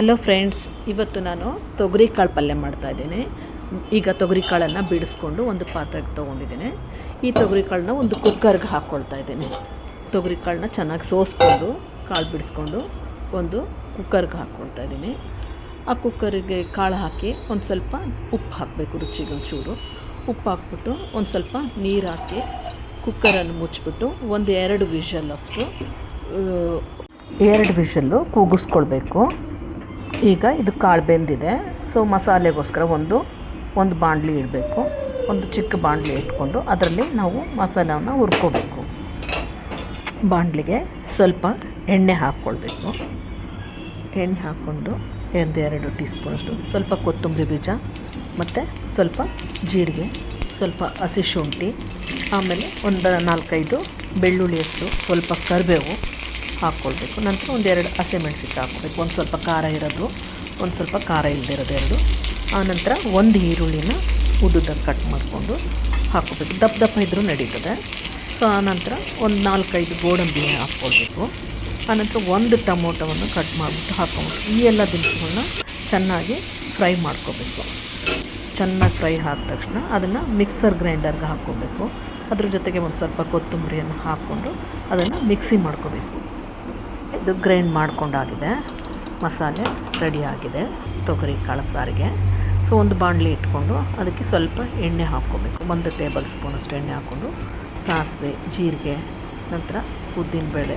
Hello friends, ಇವತ್ತು ನಾನು ತೊಗರಿ ಕಾಳು ಪಲ್ಯ ಮಾಡ್ತಾಯಿದ್ದೇನೆ ಈಗ ತೊಗರಿ ಕಾಳನ್ನು ಬಿಡಿಸ್ಕೊಂಡು ಒಂದು ಪಾತ್ರೆಗೆ ತೊಗೊಂಡಿದ್ದೇನೆ. ಈ ತೊಗರಿ ಕಾಳನ್ನ ಒಂದು ಕುಕ್ಕರ್ಗೆ ಹಾಕ್ಕೊಳ್ತಾ ಇದ್ದೇನೆ. ತೊಗರಿ ಕಾಳನ್ನ ಚೆನ್ನಾಗಿ ಸೋಸ್ಕೊಂಡು, ಕಾಳು ಬಿಡಿಸ್ಕೊಂಡು ಒಂದು ಕುಕ್ಕರ್ಗೆ ಹಾಕ್ಕೊಳ್ತಾ ಇದ್ದೀನಿ. ಆ ಕುಕ್ಕರಿಗೆ ಕಾಳು ಹಾಕಿ ಒಂದು ಸ್ವಲ್ಪ ಉಪ್ಪು ಹಾಕಬೇಕು ರುಚಿಗೆ ಒಂಚೂರು. ಉಪ್ಪು ಹಾಕ್ಬಿಟ್ಟು ಒಂದು ಸ್ವಲ್ಪ ನೀರು ಹಾಕಿ ಕುಕ್ಕರನ್ನು ಮುಚ್ಚಿಬಿಟ್ಟು ಒಂದು ಎರಡು ವಿಷಲ್ ಅಷ್ಟು, ಎರಡು ವಿಷಲ್ಲು ಕೂಗಿಸ್ಕೊಳ್ಬೇಕು. ಈಗ ಇದು ಕಾಳು ಬೆಂದಿದೆ. ಸೊ ಮಸಾಲೆಗೋಸ್ಕರ ಒಂದು ಒಂದು ಬಾಣಲಿ ಇಡಬೇಕು. ಒಂದು ಚಿಕ್ಕ ಬಾಣಲಿ ಇಟ್ಕೊಂಡು ಅದರಲ್ಲಿ ನಾವು ಮಸಾಲವನ್ನು ಹುರ್ಕೋಬೇಕು. ಬಾಣಲಿಗೆ ಸ್ವಲ್ಪ ಎಣ್ಣೆ ಹಾಕ್ಕೊಳ್ಬೇಕು. ಎಣ್ಣೆ ಹಾಕ್ಕೊಂಡು ಒಂದು ಎರಡು ಟೀ ಸ್ಪೂನಷ್ಟು ಸ್ವಲ್ಪ ಕೊತ್ತಂಬರಿ ಬೀಜ ಮತ್ತು ಸ್ವಲ್ಪ ಜೀರಿಗೆ, ಸ್ವಲ್ಪ ಹಸಿ ಶುಂಠಿ, ಆಮೇಲೆ ಒಂದು ನಾಲ್ಕೈದು ಬೆಳ್ಳುಳ್ಳಿ ಅಷ್ಟು ಸ್ವಲ್ಪ ಕರಿಬೇವು. ಹಾಕ್ಕೊಳ್ಬೇಕು. ನಂತರ ಒಂದೆರಡು ಹಸಿಮೆಣ್ಸಿನ್ಕಾಯಿ ಹಾಕ್ಕೊಬೇಕು ಒಂದು ಸ್ವಲ್ಪ ಖಾರ ಇರೋದು, ಒಂದು ಸ್ವಲ್ಪ ಖಾರ ಇಲ್ಲದಿರೋದು ಎರಡು. ಆನಂತರ ಒಂದು ಈರುಳ್ಳಿನ ಉದ್ದುದಾಗಿ ಕಟ್ ಮಾಡಿಕೊಂಡು ಹಾಕ್ಕೋಬೇಕು ದಪ್ಪ ದಪ್ಪ ಇದ್ದರೂ ನಡೀತದೆ. ಸೊ ಆನಂತರ ಒಂದು ನಾಲ್ಕೈದು ಗೋಡಂಬಿ ಹಾಕ್ಕೊಳ್ಬೇಕು. ಆನಂತರ ಒಂದು ಟೊಮೊಟೊವನ್ನು ಕಟ್ ಮಾಡಿಬಿಟ್ಟು ಹಾಕ್ಕೊಬೇಕು ಈ ಎಲ್ಲ ದಿನಸುಗಳನ್ನ ಚೆನ್ನಾಗಿ ಫ್ರೈ ಮಾಡ್ಕೋಬೇಕು ಚೆನ್ನಾಗಿ ಫ್ರೈ ಆದ ತಕ್ಷಣ ಅದನ್ನು ಮಿಕ್ಸರ್ ಗ್ರೈಂಡರ್ಗೆ ಹಾಕ್ಕೋಬೇಕು ಅದ್ರ ಜೊತೆಗೆ ಒಂದು ಸ್ವಲ್ಪ ಕೊತ್ತಂಬರಿಯನ್ನು ಹಾಕ್ಕೊಂಡು ಅದನ್ನು ಮಿಕ್ಸಿ ಮಾಡ್ಕೋಬೇಕು ಇದು ಗ್ರೈಂಡ್ ಮಾಡ್ಕೊಂಡಾಗಿದೆ. ಮಸಾಲೆ ರೆಡಿ ಆಗಿದೆ ತೊಗರಿ ಕಾಳು ಸಾರಿಗೆ ಸೊ ಒಂದು ಬಾಣಲಿ ಇಟ್ಕೊಂಡು ಅದಕ್ಕೆ ಸ್ವಲ್ಪ ಎಣ್ಣೆ ಹಾಕ್ಕೋಬೇಕು. ಒಂದು ಟೇಬಲ್ ಸ್ಪೂನಷ್ಟು ಎಣ್ಣೆ ಹಾಕ್ಕೊಂಡು ಸಾಸಿವೆ, ಜೀರಿಗೆ, ನಂತರ ಉದ್ದಿನಬೇಳೆ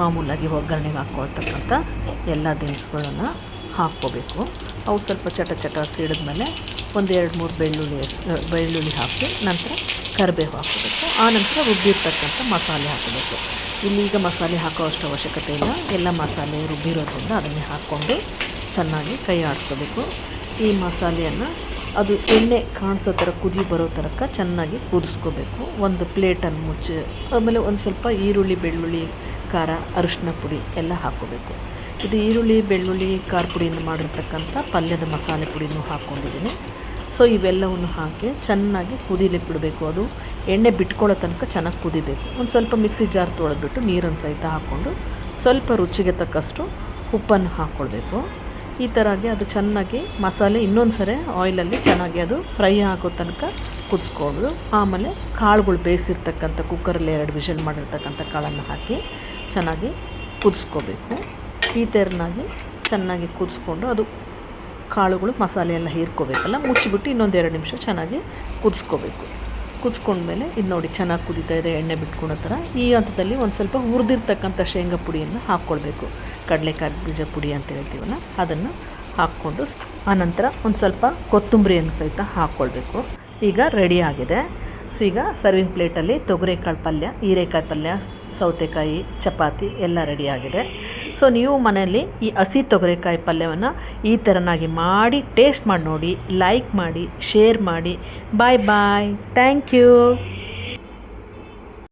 ಮಾಮೂಲಾಗಿ ಒಗ್ಗರಣೆಗೆ ಹಾಕ್ಕೊಳ್ತಕ್ಕಂಥ ಎಲ್ಲ ದಿನಸುಗಳನ್ನು ಹಾಕ್ಕೋಬೇಕು. ಅವು ಸ್ವಲ್ಪ ಚಟ ಚಟ ಸಿಡಿದ್ಮೇಲೆ ಒಂದು ಎರಡು ಮೂರು ಬೆಳ್ಳುಳ್ಳಿ ಬೆಳ್ಳುಳ್ಳಿ ಹಾಕಿ ನಂತರ ಕರಿಬೇವು ಹಾಕೋಬೇಕು ಆನಂತರ ರುಬ್ಬಿರ್ತಕ್ಕಂಥ ಮಸಾಲೆ ಹಾಕಬೇಕು. ಇಲ್ಲಿ ಈಗ ಮಸಾಲೆ ಹಾಕೋ ಅಷ್ಟು ಅವಶ್ಯಕತೆ ಇಲ್ಲ. ಎಲ್ಲ ಮಸಾಲೆ ರುಬ್ಬಿರೋದ್ರಿಂದ ಅದನ್ನೇ ಹಾಕ್ಕೊಂಡು ಚೆನ್ನಾಗಿ ಕೈ ಆಡಿಸ್ಕೋಬೇಕು. ಈ ಮಸಾಲೆಯನ್ನು ಅದು ಎಣ್ಣೆ ಕಾಣಿಸೋ ಥರ ಕುದಿ ಬರೋ ಥರಕ್ಕೆ ಚೆನ್ನಾಗಿ ಕುದಿಸ್ಕೋಬೇಕು. ಒಂದು ಪ್ಲೇಟನ್ನು ಮುಚ್ಚಿ, ಆಮೇಲೆ ಒಂದು ಸ್ವಲ್ಪ ಈರುಳ್ಳಿ, ಬೆಳ್ಳುಳ್ಳಿ, ಖಾರ ಅರಿಶಿನ ಪುಡಿ ಎಲ್ಲ ಹಾಕ್ಕೋಬೇಕು. ಇದು ಈರುಳ್ಳಿ, ಬೆಳ್ಳುಳ್ಳಿ, ಖಾರ ಪುಡಿಯಿಂದ ಮಾಡಿರ್ತಕ್ಕಂಥ ಪಲ್ಯದ ಮಸಾಲೆ ಪುಡಿನೂ ಹಾಕ್ಕೊಂಡಿದ್ದೀನಿ. ಸೊ ಇವೆಲ್ಲವನ್ನು ಹಾಕಿ ಚೆನ್ನಾಗಿ ಕುದಿಲಿಕ್ಕೆ ಬಿಡಬೇಕು ಅದು. ಎಣ್ಣೆ ಬಿಟ್ಕೊಳ್ಳೋ ತನಕ ಚೆನ್ನಾಗಿ ಕುದಿಬೇಕು. ಒಂದು ಸ್ವಲ್ಪ ಮಿಕ್ಸಿ ಜಾರ್ ತೊಳೆದ್ಬಿಟ್ಟು ನೀರನ್ನು ಸಹಿತ ಹಾಕ್ಕೊಂಡು ಸ್ವಲ್ಪ ರುಚಿಗೆ ತಕ್ಕಷ್ಟು ಉಪ್ಪನ್ನು ಹಾಕ್ಕೊಳ್ಬೇಕು. ಈ ಥರಾಗಿ ಅದು ಚೆನ್ನಾಗಿ ಮಸಾಲೆ ಇನ್ನೊಂದು ಸರಿ ಆಯಿಲಲ್ಲಿ ಚೆನ್ನಾಗಿ ಅದು ಫ್ರೈ ಆಗೋ ತನಕ ಕುದಿಸ್ಕೊಂಡು ಆಮೇಲೆ ಕಾಳುಗಳು ಬೇಯಿಸಿರ್ತಕ್ಕಂಥ ಕುಕ್ಕರಲ್ಲಿ ಎರಡು ವಿಷಲ್ ಮಾಡಿರ್ತಕ್ಕಂಥ ಕಾಳನ್ನು ಹಾಕಿ ಚೆನ್ನಾಗಿ ಕುದಿಸ್ಕೋಬೇಕು. ಈ ಥರನಾಗಿ ಚೆನ್ನಾಗಿ ಕುದಿಸ್ಕೊಂಡು ಅದು ಕಾಳುಗಳು ಮಸಾಲೆ ಎಲ್ಲ ಹೀರ್ಕೋಬೇಕಲ್ಲ, ಮುಚ್ಚಿಬಿಟ್ಟು ಇನ್ನೊಂದು ಎರಡು ನಿಮಿಷ ಚೆನ್ನಾಗಿ ಕುದಿಸ್ಕೋಬೇಕು. ಕುದಿಸ್ಕೊಂಡ್ಮೇಲೆ ಇದು ನೋಡಿ ಚೆನ್ನಾಗಿ ಕುದೀತಾ ಇದೆ, ಎಣ್ಣೆ ಬಿಟ್ಕೊಳ್ಳೋ ಥರ. ಈ ಹಂತದಲ್ಲಿ ಒಂದು ಸ್ವಲ್ಪ ಹುರಿದಿರ್ತಕ್ಕಂಥ ಶೇಂಗಾ ಪುಡಿಯನ್ನು ಹಾಕ್ಕೊಳ್ಬೇಕು. ಕಡಲೆಕಾಯಿ, ಬೀಜ ಪುಡಿ ಅಂತ ಹೇಳ್ತೀವಲ್ಲ, ಅದನ್ನು ಹಾಕ್ಕೊಂಡು, ಆನಂತರ ಒಂದು ಸ್ವಲ್ಪ ಕೊತ್ತಂಬರಿಯನ್ನು ಸಹಿತ ಹಾಕ್ಕೊಳ್ಬೇಕು. ಈಗ ರೆಡಿ ಆಗಿದೆ. ಸೊ ಈಗ ಸರ್ವಿಂಗ್ ಪ್ಲೇಟಲ್ಲಿ ತೊಗರೆಕಾಳು ಪಲ್ಯ ಹೀರೆಕಾಯಿ ಪಲ್ಯ, ಸೌತೆಕಾಯಿ, ಚಪಾತಿ ಎಲ್ಲ ರೆಡಿಯಾಗಿದೆ ಸೊ ನೀವು ಮನೆಯಲ್ಲಿ ಈ ಹಸಿ ತೊಗರೆಕಾಯಿ ಪಲ್ಯವನ್ನು ಈ ಥರನಾಗಿ ಮಾಡಿ ಟೇಸ್ಟ್ ಮಾಡಿ ನೋಡಿ ಲೈಕ್ ಮಾಡಿ ಶೇರ್ ಮಾಡಿ. ಬಾಯ್ ಬಾಯ್ ಥ್ಯಾಂಕ್ ಯು